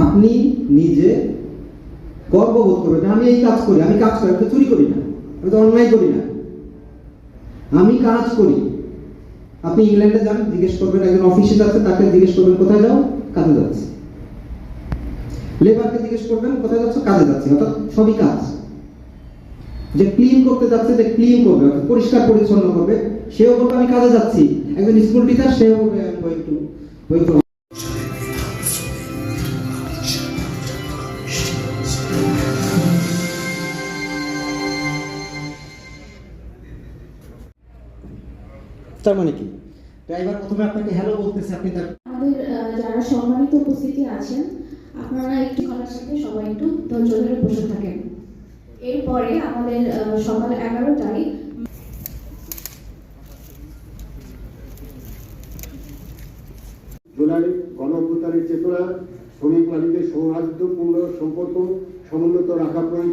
আপনি নিজে গর্ববোধ করবেন আমি এই কাজ করি, আমি কাজ করি, আমি চুরি করি না, আমি তো অন্যায় করি না। আমি কাজ করি। আপনি ইংল্যান্ডে যান, জিজ্ঞেস করবেন একজন অফিসে যাচ্ছে, তাকে জিজ্ঞেস করবেন, কোথায় যাও? কাজে যাচ্ছে। লেবারকে জিজ্ঞেস করবেন, কোথায় যাচ্ছ? কাজে যাচ্ছে। অর্থাৎ সবই কাজ। যে ক্লিন করতে যাচ্ছে যে ক্লিন করবে, অর্থাৎ পরিষ্কার, পরিচ্ছন্ন করবে, সেও বলবে, আমি কাজে যাচ্ছি। একজন স্কুল টিচার সেও বলবে, আমি going তার মানে কি? ড্রাইভার প্রথমে আপনাকে হ্যালো বলতেছে আপনি তার আমাদের যারা সম্মানিত উপস্থিতি আছেন আপনারা একটু আমার সাথে সবাই একটু ধৈর্য ধরে বসে থাকেন। এরপরে আমাদের আহ, সকাল এগারোটায় জুলাই গণঅভ্যুত্থানের চেতনা শ্রমিক মালিকদের সৌহার্দ্যপূর্ণ সম্পর্ক সমুন্নত রাখা প্রয়োজন।